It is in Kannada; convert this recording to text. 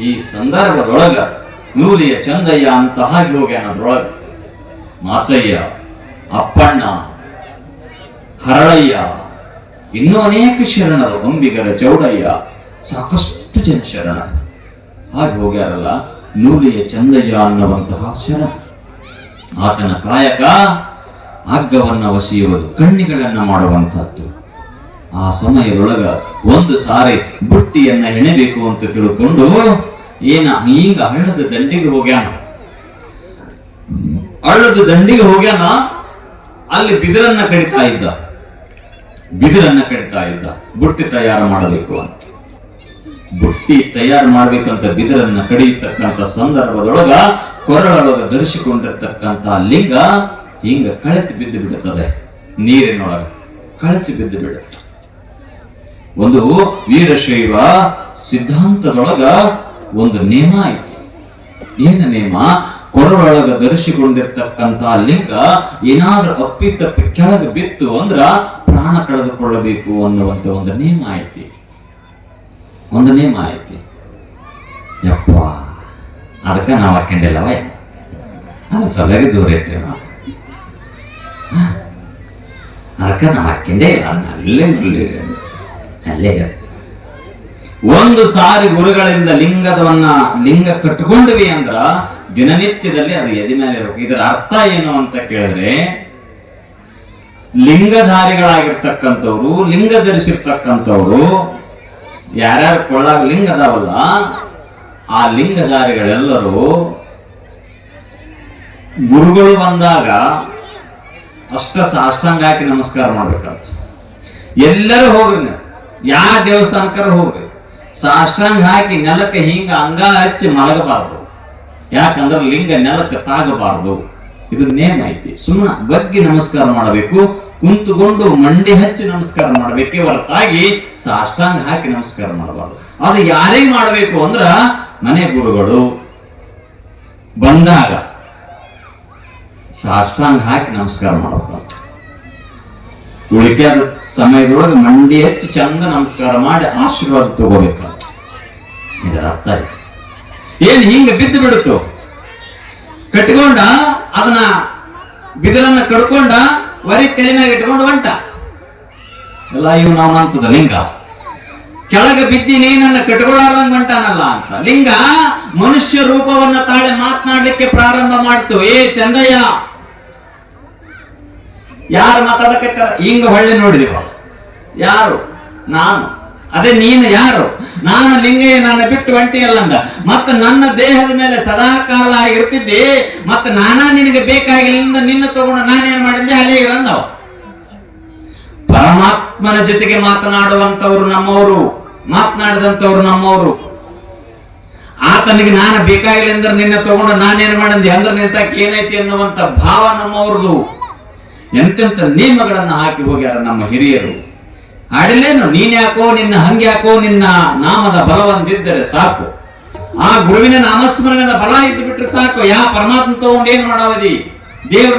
ಈ ಸಂದರ್ಭದೊಳಗ ನೂಲಿಯ ಚಂದಯ್ಯ ಅಂತ ಹಾಗೆ ಹೋಗ್ಯಾನ ಮಾಚಯ್ಯ, ಅಪ್ಪಣ್ಣ, ಹರಳಯ್ಯ, ಇನ್ನೂ ಅನೇಕ ಶರಣರು, ಗೊಂಬಿಗರ ಚೌಡಯ್ಯ, ಸಾಕಷ್ಟು ಜನ ಶರಣ. ಹಾಗೆ ಹೋಗ್ಯಾರಲ್ಲ, ನೂಲಿಯ ಚಂದಯ್ಯ ಅನ್ನುವಂತಹ ಶರಣ. ಆತನ ಕಾಯಕ ಹಗ್ಗವನ್ನ ವಸಿಯುವುದು ಕಣ್ಣಿಗಳನ್ನು ಮಾಡುವಂತಹದ್ದು. ಆ ಸಮಯದೊಳಗ ಒಂದು ಸಾರಿ ಬುಟ್ಟಿಯನ್ನ ಹೆಣಬೇಕು ಅಂತ ತಿಳ್ಕೊಂಡು ಏನ ಈಗ ಹಳ್ಳದ ದಂಡಿಗೆ ಹೋಗ್ಯಾನ? ಹಳ್ಳದ ದಂಡಿಗೆ ಹೋಗ್ಯಾನ? ಅಲ್ಲಿ ಬಿದಿರನ್ನ ಕಡಿತಾ ಇದ್ದ. ಬಿದಿರನ್ನ ಕಡಿತಾ ಇದ್ದ. ಬುಟ್ಟಿ ತಯಾರು ಮಾಡಬೇಕು ಅಂತ. ಬುಟ್ಟಿ ತಯಾರು ಮಾಡ್ಬೇಕಂತ ಬಿದಿರನ್ನ ಕಡಿಯತಕ್ಕಂತ ಸಂದರ್ಭದೊಳಗ ಕೊರಳೊಳಗ ಧರಿಸಿಕೊಂಡಿರ್ತಕ್ಕಂತ ಲಿಂಗ ಹಿಂಗ ಕಳಚಿ ಬಿದ್ದು ಬಿಡುತ್ತದೆ. ನೀರಿನೊಳಗ ಕಳಚಿ ಬಿದ್ದು ಬಿಡುತ್ತೆ. ಒಂದು ವೀರಶೈವ ಸಿದ್ಧಾಂತದೊಳಗ ಒಂದು ನೇಮ ಐತಿ. ಏನ ನೇಮ? ಕೊರಳೊಳಗ ಧರಿಸಿಕೊಂಡಿರ್ತಕ್ಕಂತ ಲಿಂಗ ಏನಾದ್ರೂ ಅಪ್ಪಿ ತಪ್ಪಿ ಕೆಳಗೆ ಬಿತ್ತು ಅಂದ್ರ ಪ್ರಾಣ ಕಳೆದುಕೊಳ್ಳಬೇಕು ಅನ್ನುವಂತ ಒಂದು ನೇಮ ಐತಿ. ಒಂದು ನೇಮ ಐತಿ. ಯಪ್ಪ, ಅದಕ್ಕ ನಾವು ಹಾಕೊಂಡಿಲ್ಲವ ಅದು ಸಲಗಿ ದೂರ ಇಟ್ಟೇವೆ ನಾವು. ಅದಕ್ಕೆ ನಾವು ಹಾಕೊಂಡೇ ಇಲ್ಲ ಅಲ್ಲೇ ಅಲ್ಲೇ. ಒಂದು ಸಾರಿ ಗುರುಗಳಿಂದ ಲಿಂಗದವನ್ನ ಲಿಂಗ ಕಟ್ಕೊಂಡ್ವಿ ಅಂದ್ರ ದಿನನಿತ್ಯದಲ್ಲಿ ಅದು ಎದೆ ಮೇಲೆ ಇರಬೇಕು ಇದರ ಅರ್ಥ ಏನು ಅಂತ ಕೇಳಿದ್ರೆ, ಲಿಂಗಧಾರಿಗಳಾಗಿರ್ತಕ್ಕಂಥವ್ರು, ಲಿಂಗ ಧರಿಸಿರ್ತಕ್ಕಂಥವ್ರು, ಯಾರ್ಯಾರು ಕೊಳ್ಳಾಗ ಲಿಂಗ ಅದಾವಲ್ಲ, ಆ ಲಿಂಗಧಾರಿಗಳೆಲ್ಲರೂ ಗುರುಗಳು ಬಂದಾಗ ಅಷ್ಟ ಸಾಷ್ಟಾಂಗ ಹಾಕಿ ನಮಸ್ಕಾರ ಮಾಡ್ಬೇಕಂತ ಎಲ್ಲರೂ ಹೋಗ್ರಿ ನೀವು. ಯಾವ ದೇವಸ್ಥಾನಕ್ಕಾರ ಹೋಗ್ರಿ? ಸಾಷ್ಟಾಂಗ ಹಾಕಿ ನೆಲಕ್ಕೆ ಹಿಂಗ ಅಂಗ ಹಚ್ಚಿ ಮಲಗಬಾರ್ದು. ಯಾಕಂದ್ರೆ ಲಿಂಗ ನೆಲಕ್ಕೆ ತಾಗಬಾರದು. ಇದು ನೇಮ ಐತಿ. ಸುಮ್ಮನೆ ಬಗ್ಗಿ ನಮಸ್ಕಾರ ಮಾಡಬೇಕು. ಕುಂತುಕೊಂಡು ಮಂಡಿ ಹಚ್ಚಿ ನಮಸ್ಕಾರ ಮಾಡಬೇಕೇ. ಹೊರತಾಗಿ ಸಾಷ್ಟಾಂಗ ಹಾಕಿ ನಮಸ್ಕಾರ ಮಾಡಬಾರದು. ಅದು ಯಾರಿಗೆ ಮಾಡಬೇಕು ಅಂದ್ರ ಮನೆ ಗುರುಗಳು. ಬಂದಾಗ ಸಾಷ್ಟಾಂಗ ಹಾಕಿ ನಮಸ್ಕಾರ ಮಾಡಬೇಕು. ಉಳಿಕೆದ ಸಮಯದೊಳಗೆ ಮಂಡಿ ಹೆಚ್ಚು ಚಂದ ನಮಸ್ಕಾರ ಮಾಡಿ ಆಶೀರ್ವಾದ ತಗೋಬೇಕಂತ. ಇದರ ಅರ್ಥ ಏನ್ ಹಿಂಗ ಬಿದ್ದು ಬಿಡುತ್ತು? ಕಟ್ಕೊಂಡ, ಅದನ್ನ ಬಿದಿರನ್ನ ಕಡ್ಕೊಂಡ, ವರಿ ತಲೆ ಮ್ಯಾಗ ಇಟ್ಕೊಂಡು ಹೊಂಟ. ಎಲ್ಲ ಇವು ನಾವು ಅಂತದ ಲಿಂಗ. ಕೆಳಗೆ ಬಿದ್ದಿ ನೀನನ್ನ ಕಟ್ಕೊಳ್ಳಾರ್ದಂಗ್ ಹೊಂಟಾನಲ್ಲ ಅಂತ. ಲಿಂಗ ಮನುಷ್ಯ ರೂಪವನ್ನ ತಾಳೆ ಮಾತನಾಡ್ಲಿಕ್ಕೆ ಪ್ರಾರಂಭ ಮಾಡ್ತು. ಏ ಚಂದಯ್ಯ ಯಾರು ಮಾತಾಡಕ್ಕೆ ಹಿಂಗ ಹೊಳ್ಳಿ ನೋಡಿದಿವ ಯಾರು? ನಾನು. ಅದೇ ನೀನು ಯಾರು? ನಾನು ಲಿಂಗಯ್ಯ, ನನ್ನ ಬಿಟ್ಟು ಒಂಟಿ ಅಲ್ಲಂದ. ಮತ್ತೆ ನನ್ನ ದೇಹದ ಮೇಲೆ ಸದಾ ಕಾಲ ಮತ್ತೆ ನಾನಾ ನಿನಗೆ ಬೇಕಾಗಿಲ್ಲ ನಿನ್ನ ತಗೊಂಡು ನಾನೇನ್ ಮಾಡಿದ್ದೆ? ಅಲ್ಲೇ ಇರಂದವ ಪರಮಾತ್ಮನ ಜೊತೆಗೆ ಮಾತನಾಡುವಂತವ್ರು ನಮ್ಮವರು. ಮಾತನಾಡಿದಂತವ್ರು ನಮ್ಮವರು. ಆತನಿಗೆ ನಾನು ಬೇಕಾಗಿಲ್ಲ ಅಂದ್ರೆ ನಿನ್ನ ತಗೊಂಡು ನಾನೇನ್ ಮಾಡಿದ್ದೆ? ಅಂದ್ರೆ ನಿಂತಾಕ ಏನೈತಿ ಅನ್ನುವಂತ ಭಾವ ನಮ್ಮವ್ರದು. ಎಂತೆಂತ ನಿಯಮಗಳನ್ನು ಹಾಕಿ ಹೋಗ್ಯಾರ ನಮ್ಮ ಹಿರಿಯರು. ಆಡಲೇನು ನೀನ್ಯಾಕೋ ನಿನ್ನ ಹಂಗ್ಯಾಕೋ ನಿನ್ನ ನಾಮದ ಬಲವಂದಿದ್ದರೆ ಸಾಕು. ಆ ಗುರುವಿನ ನಾಮಸ್ಮರಣದ ಬಲ ಇದ್ದು ಬಿಟ್ರೆ ಸಾಕು. ಯಾ ಪರಮಾತ್ಮ ತಗೊಂಡು ಏನ್ ಮಾಡಾವದಿ? ದೇವ್ರ